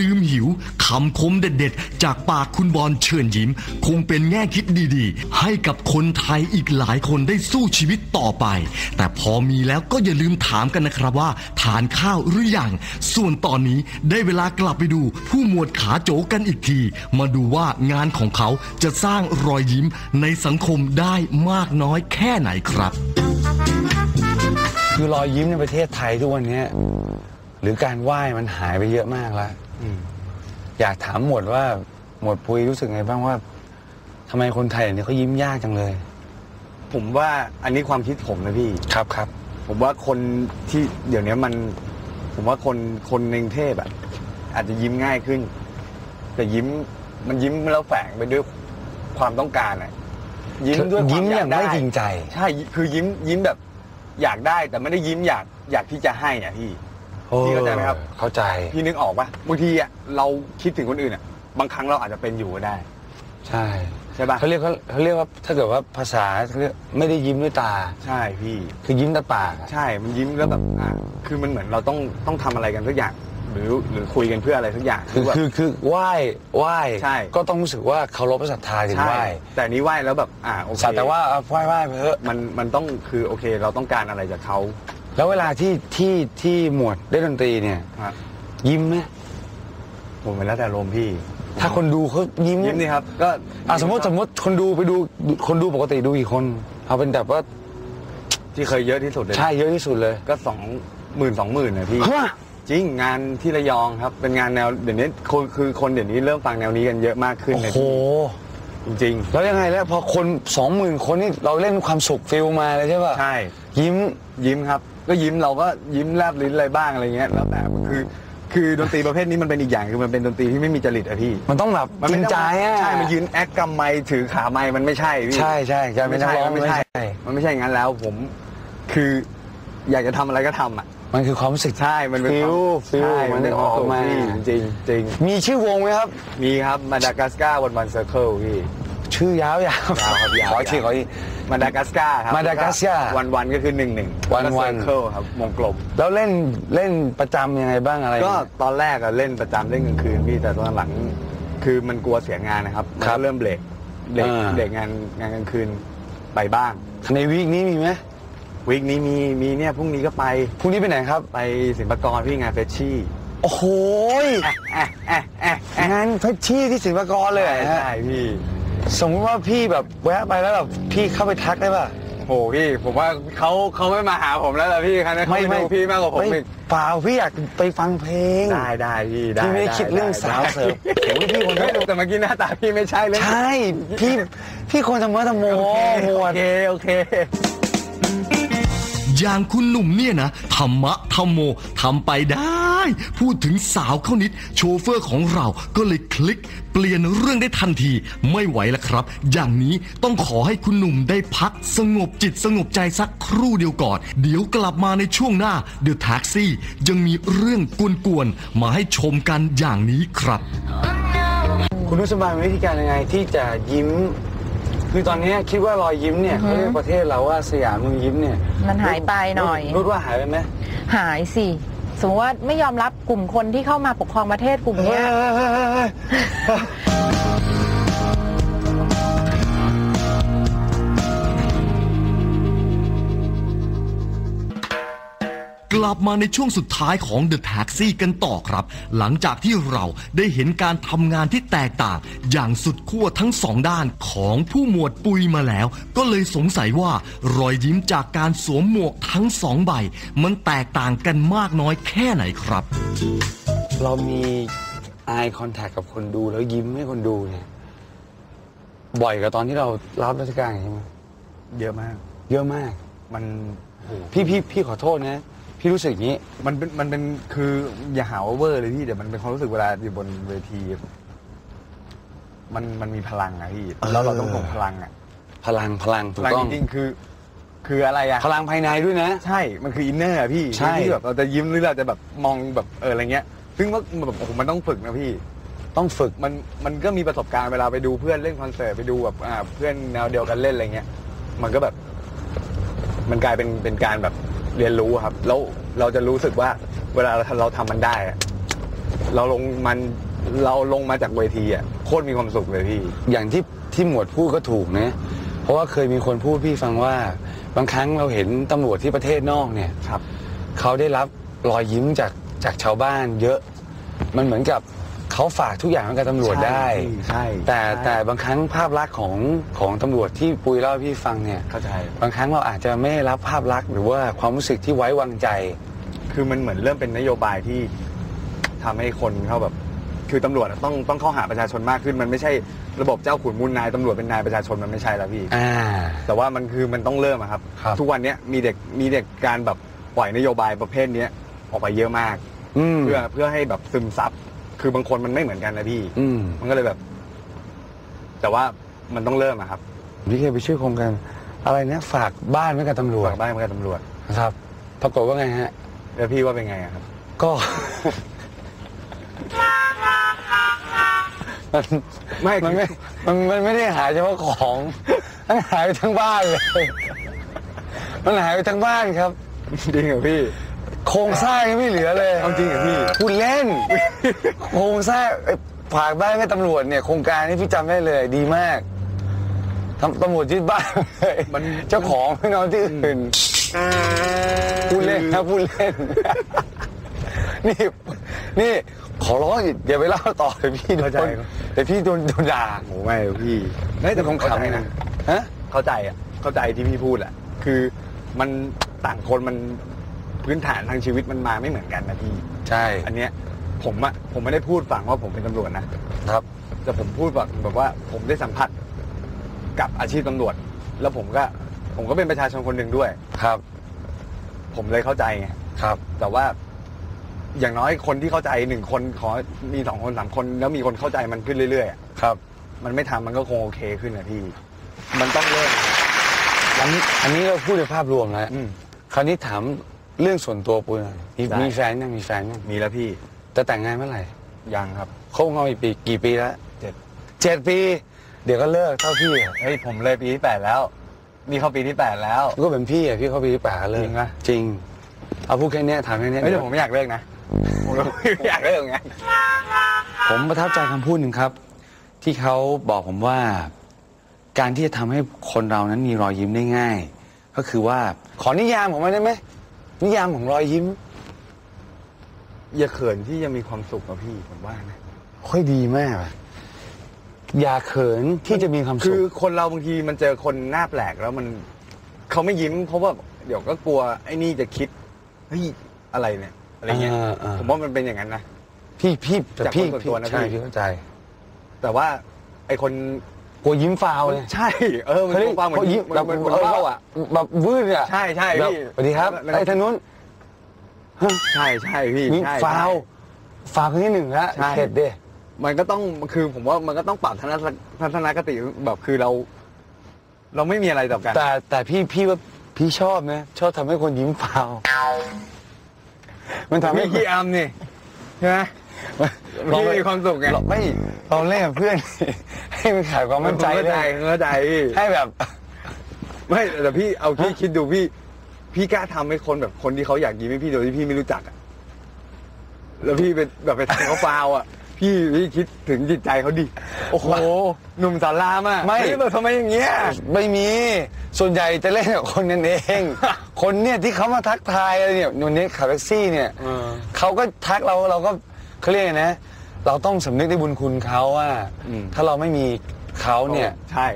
ลืมหิวคำคมเด็ดๆ จากปากคุณบอลเชิญยิ้ม คงเป็นแง่คิดดีๆ ให้กับคนไทยอีกหลายคนได้สู้ชีวิตต่อไป แต่พอมีแล้วก็อย่าลืมถามกันนะครับว่า ทานข้าวหรืออยัง ส่วนตอนนี้ได้เวลากลับไปดู ผู้หมวดขาโจกันอีกที มาดูว่างานของเขาจะสร้างรอยยิ้มในสังคมได้มากน้อยแค่ไหนครับ คือรอยยิ้มในประเทศไทยทุกวันนี้หรือการไหว้มันหายไปเยอะมากแล้ว อยากถามหมวดว่า หมวดปุยรู้สึกไงบ้างว่าทำไมคนไทยเนี่ยเขายิ้มยากจังเลย ผมว่าอันนี้ความคิดผมนะพี่ ครับครับ ผมว่าคนที่เดี๋ยวนี้มัน ผมว่าคนคนในกรุงเทพอะอาจจะยิ้มง่ายขึ้น แต่ยิ้มมันยิ้มแล้วแฝงไปด้วยความต้องการอะยิ้มด้วยควยิ้มออย่างกด้ไม่จริงใจ ใช่คือยิ้มยิ้มแบบ อยากได้แต่ไม่ได้ยิ้มอยากอยากที่จะให้อะพี่ พี่เข้าใจไหมครับ เข้าใจ พี่นึกออกปะบางทีอะเราคิดถึงคนอื่นอะ บางครั้งเราอาจจะเป็นอยู่ก็ได้ ใช่ใช่ปะเขาเรียกเขาเขาเรียกว่าถ้าเกิดว่าภาษาเขาเรียกไม่ได้ยิ้มด้วยตา ใช่พี่ คือยิ้มแต่ปากอะใช่มันยิ้มแล้วแบบอะคือมันเหมือนเราต้องต้องทำอะไรกันสักอย่าง หรือหรือคุยกันเพื่ออะไรสักอย่างคือแบบ คือคือไหว้ไหว้ใช่ ก็ต้องรู้สึกว่าเคารพและศรัทธาถึงใช่ไหว้แต่อันนี้ไหว้แล้วแบบอ่าโอเค สัตว์แต่ว่าเอาไหว้ไหว้ไปเถอะ มันมันต้องคือโอเค เราต้องการอะไรจากเขา แล้วเวลาที่ที่ที่หมวดได้ดนตรีเนี่ยฮะยิ้มไหมผมเป็นแล้วแต่ลมณ์พี่ถ้าคนดูเขายิ้มยิ้มนี่ครับ ก็อะสมมติสมมติคนดูไปดูคนดูปกติดูกี่คน เอาเป็นแบบว่าที่เคยเยอะที่สุดเลยใช่เยอะที่สุดเลยก็สองหมื่นสองหมื่นนะพี่ ฮะ จริงงานที่ระยองครับ เป็นงานแนวเดี๋ยวนี้คนคือคนเดี๋ยวนี้เริ่มฟังแนวนี้กันเยอะมากขึ้นโอ้เลยโหพี่จริง แล้วยังไงแล้วพอคนสองหมื่นคนนี่เราเล่นความสุขฟิลมาเลยใช่ป่ะๆใช่ ยิ้มยิ้มครับ ก็ยิ้มเราก็ยิ้มแลบลิ้นอะไรบ้างอะไรเงี้ยแล้วแต่คือ คือดนตรีประเภทนี้มันเป็นอีกอย่างคือมันเป็นดนตรีที่ไม่มีจริตอะพี่ มันต้องแบบมันจริไม่งใจอะใช่ มันยืนแอคกำไมถือขาไมมันไม่ใช่พี่ใช่ใช่การมัเป็นนนักร้องมันไม่ใช่ไม่ใช่มันไม่ใช่อย่างนั้นแล้วผม คืออยากจะทำอะไรก็ทำอะ มันคือความรู้สึกใช่ มันเป็นฟิลความฟิลใช่มันได้ออกมาพี่จริงจริงมีชื่อวงไหมครับ มีครับมาดากัสการ์วันวันเซอร์เคิลพี่ ชื่อยาวยาวยาวครับยาวขออีกทีขออีกทีมาดากัสการ์ครับ Madagascar วันวันก็คือหนึ่งหนึ่งวันวันเคิลครับวงกลม แล้วเล่นเล่นประจำยังไงบ้างอะไร ก็ตอนแรกอะเล่นประจำเล่นกลางคืนพี่แต่ตอนหลัง คือมันกลัวเสียงานนะครับมันครัก็บเริ่มเบรกเบรกอ่า เบรกงานงานกลางคืนไปบ้างในวีคนี้มีไหมวีคนี้มีมีเนี่ยพรุ่งนี้ก็ไปพรุ่งนี้ไปไหนครับ ไปศิลปากรพี่งานเฟชชี่โอ้โหยแอะแอะแอะแอะงานเพชรชี่ที่ศิลปากรเลยเหรอใช่ฮะใช่พี่ สมมติว่าพี่แบบแวะไปแล้วแบบพี่เข้าไปทักได้ป่ะ โหพี่ผมว่าเขาเขาไม่มาหาผมแล้วล่ะพี่คันนี้เขาไม่ดูพี่มากกว่าผมไอีกเปล่าพี่อยากไปฟังเพลง ได้ได้พี่ได้พี่ไม่ได้คิดเรื่องสาวเสิร์ฟโอ้ยพี่คนนั้นแต่เมื่อกี้หน้าตาพี่ไม่ใช่เลย ใช่ พี่พี่คนเสมอตะโมโอเคหมโอวดเคโอเค อย่างคุณหนุ่มเนี่ยนะธรรมะธรรมโมทำไปได้ พูดถึงสาวเข้านิด โชเฟอร์ของเราก็เลยคลิก เปลี่ยนเรื่องได้ทันที ไม่ไหวแล้วครับ อย่างนี้ต้องขอให้คุณหนุ่มได้พักสงบจิตสงบใจสักครู่เดียวก่อน เดี๋ยวกลับมาในช่วงหน้าเดอะแท็กซี่ยังมีเรื่องกวนๆมาให้ชมกันอย่างนี้ครับ คุณนุสบายวิธีการยังไงที่จะยิ้ม คือตอนนี้คิดว่ารอยยิ้มเนี่ยเขาเรียกประเทศเราว่าสยามเมืองยิ้มเนี่ยมันหายไปหน่อยนุชว่าหายไปไหมหายสิสมมติว่าไม่ยอมรับกลุ่มคนที่เข้ามาปกครองประเทศกลุ่มเฮ้เนี้ย กลับมาในช่วงสุดท้ายของ The Taxi กันต่อครับ หลังจากที่เราได้เห็นการทำงานที่แตกต่าง อย่างสุดขั้วทั้งสองด้านของผู้หมวดปุยมาแล้ว ก็เลยสงสัยว่ารอยยิ้มจากการสวมหมวกทั้งสองใบ มันแตกต่างกันมากน้อยแค่ไหนครับ เรามี eye contact กับคนดูแล้วยิ้มให้คนดูเนี่ย บ่อยกว่าตอนที่เรารับราชการใช่ไหมเยอะมาก เยอะมาก มันโหพี่พี่พี่ขอโทษนะ พี่รู้สึกอย่างนี้ มันเป็นมันเป็นคืออย่าหาว่าเวอร์เลยพี่แต่มันเป็นความรู้สึกเวลาอยู่บนเวที มันมันมีพลังอะพี่แล้วเราต้องส่งพลังอะพลังพลังพถูกลังต้อง จริงๆคือ คืออะไรอะพลังภายในด้วยนะ ใช่ มันคืออินเนอร์อะพี่ใช่ ที่แบบเราจะยิ้มหรือเราจะแบบมองแบบเอออะไรเงี้ย ซึ่งว่าแบบโอ้โหมันต้องฝึกนะพี่ ต้องฝึก มันมันก็มีประสบการณ์เวลาไปดูเพื่อนเล่นคอนเสิร์ตไปดูแบบอ่าเพื่อนแนวเดียวกันเล่นอะไรเงี้ย มันก็แบบ มันกลายเป็นเป็นการแบบ เรียนรู้อะครับ แล้วเราจะรู้สึกว่าเวลาเราทำมันได้อะเราลงมันเราลงมาจากเวทีอะโคตรมีความสุขเลยพี่ อย่างที่ที่หมวดพูดก็ถูกนะ เพราะว่าเคยมีคนพูดพี่ฟังว่า บางครั้งเราเห็นตำรวจที่ประเทศนอกเนี่ยครับเขาได้รับรอยยิ้มจากจากชาวบ้านเยอะ มันเหมือนกับ เขาฝากทุกอย่างไว้กับตำรวจได้ ใช่แต่ใช่แต่บางครั้งภาพลักษณ์ของของตำรวจที่ปุยเล่าให้พี่ฟังเนี่ย เข้าใจ บางครั้งเราอาจจะไม่ได้รับภาพลักษณ์หรือว่าความรู้สึกที่ไว้วางใจ คือมันเหมือนเริ่มเป็นนโยบายที่ทำให้คนเขาแบบ คือตำรวจอะต้องต้องเข้าหาประชาชนมากขึ้น มันไม่ใช่ระบบเจ้าขุนมูลนายตำรวจเป็นนายประชาชนมันไม่ใช่แล้วพี่ อ่า แต่ว่ามันคือมันต้องเริ่มอะครับ ครับ ทุกวันเนี้ยมีเด็กมีเด็กการแบบปล่อยนโยบายประเภทเนี้ยออกไปเยอะมาก อืม เพื่อเพื่อให้แบบซึมซับ คือบางคนมันไม่เหมือนกันนะพี่ อืม มันก็เลยแบบ แต่ว่ามันต้องเริ่มอะครับพี่เคยไปช่วยโครงการอะไรนะฝากบ้านไว้กับตำรวจฝากบ้านไว้กับตำรวจ นะครับ ปรากฏว่าไงฮะ แล้วพี่ว่าเป็นไงอะครับ ก็ มันไม่ มันไม่มันมันไม่ได้หายเฉพาะของมันหายไปทั้งบ้านเลย มันหายไปทั้งบ้านครับ จริงเหรอพี่ โครงสร้างยังไม่เหลือเลยเอาจริงเหรอพี่พูดเล่น โครงสร้างเอ้ยฝากบ้านให้ตำรวจเนี่ยโครงการนี้พี่จำได้เลยดีมากทำตำรวจยึดบ้านเลยมัน เจ้าของไม่นอนที่อื่นพูดเล่นนะพูดเล่น นี่นี่ขอร้องอย่าไปเล่าต่อเลยพี่โดนเข้าใจครับเดี๋ยวพี่โดนโดนด่าโอ้ไม่พี่ไม่แต่ผมข้าเข้าใจใจนะนะ ฮะ เข้าใจอะ เข้าใจที่พี่พูดแหละ คือมันต่างคนมันพื้นฐานทางชีวิตมันมาไม่เหมือนกันนะพี่ ใช่ อันเนี้ย ผมอะผมไม่ได้พูดฝั่งว่าผมเป็นตำรวจนะครับ แต่ผมพูดแบบแบบว่าผมได้สัมผัสกับอาชีพตำรวจ แล้วผมก็ผมก็เป็นประชาชนคนหนึ่งด้วย ครับ ผมเลยเข้าใจไงครับ แต่ว่าอย่างน้อยคนที่เข้าใจหนึ่งคนขอมีสองคนสามคน แล้วมีคนเข้าใจมันขึ้นเรื่อยๆอะครับ มันไม่ทำมันก็คงโอเคขึ้นนะพี่ มันต้องเริ่มอันนี้อันนี้เราพูดในภาพรวมแล้วอืม คราวนี้ถามเรื่องส่วนตัวปุ้ยหน่อยมีได้ มีแฟนยังมีแฟนยังมีแล้วพี่ จะแต่งงานเมื่อไหร่ยังครับคบกันมากี่ปีกี่ปีแล้วเจ็ดเจ็ดปี เดี๋ยวก็เลิกเท่าพี่อะเฮ้ยผมเลยปีที่แปดแล้ว นี่เข้าปีที่แปดแล้วก็เป็นพี่อะพี่เขาปีที่แปดก็เลิกจริงปะ จริง เอาพูดแค่เนี้ยถามแค่เนี้ยไม่แต่ผมไม่อยากเลิกนะผมก็ไม่อยากเลิกไงผมประทับใจคำพูดหนึ่งครับ ที่เขาบอกผมว่า การที่จะทำให้คนเรานั้นมีรอยยิ้มได้ง่าย ก็คือว่าขอนิยามของมันได้ไหมนิยามของรอยยิ้ม อย่าเขินที่จะมีความสุขกับพี่ผมว่านะค่อยดีมากอะอย่าเขินที่จะมีความคืสุอขคนเราบางทีมันเจอคนหน้าแปลกแล้วมันเขาไม่ยิ้มเพราะว่าเดี๋ยวก็กลัวไอ้นี่จะคิดเฮ้ยอะไรเนี่ยอะไรเงี้ยอ่าอ่า ผมว่ามันเป็นอย่างนั้นนะ พี่พี่แต่จากพี่คนส่วนตัวนะใช่พี่ พี่เข้าใจแต่ว่าไอ้คนกลัวยิ้มฟาวเลยใช่ เออมันเขาเรียกลัวความเหมือนยิ้มมันมันเหมือนเบ้าอะ แบบวืดอะใช่ใช่แบบพี่สวัสดีครับแล้วก็ไอ้ทางนู้น ใช่ใช่พี่นี่ใช่ฟาวใช่ฟาวคนที่หนึ่งแล้วใช่เสร็จเด้มันก็ต้องคือผมว่ามันก็ต้องปรับทัศนทัศนคติแบบคือเรา เราไม่มีอะไรต่อกัน แต่แต่พี่พี่ว่าพี่ชอบนะชอบทำให้คนยิ้มฟาวมันทำให้ไม่ขี้อำนี่ใช่ไหมพี่มีความสุขไงเราไม่เราเล่นกับเพื่อน ให้มันขายความมั่นใจเข้าใจด้วยเข้าใจพี่ให้แบบ ไม่แต่พี่เอาพี่คิดดูพี่ พี่กล้าทำให้คนแบบคนที่เขาอยากยิ้มให้พี่โดยที่พี่ไม่รู้จักอะแล้วพี่เป็นแบบไปทำเขาฟาวอะพี่พี่คิดถึงจิตใจเขาดิ โอ้โห หนุ่มสารามอะไม่เฮ้ยแบบทำไมอย่างเงี้ย ไม่มี ส่วนใหญ่จะเล่นกับคนกันเอง คนเนี่ยที่เขามาทักทายอะไรเนี่ยวันนี้ขับแท็กซี่เนี่ยเออ เขาก็ทักเราเราก็เขาเรียกไงนะ เราต้องสำนึกในบุญคุณเขาว่า อืม ถ้าเราไม่มีเขาเนี่ย ใช่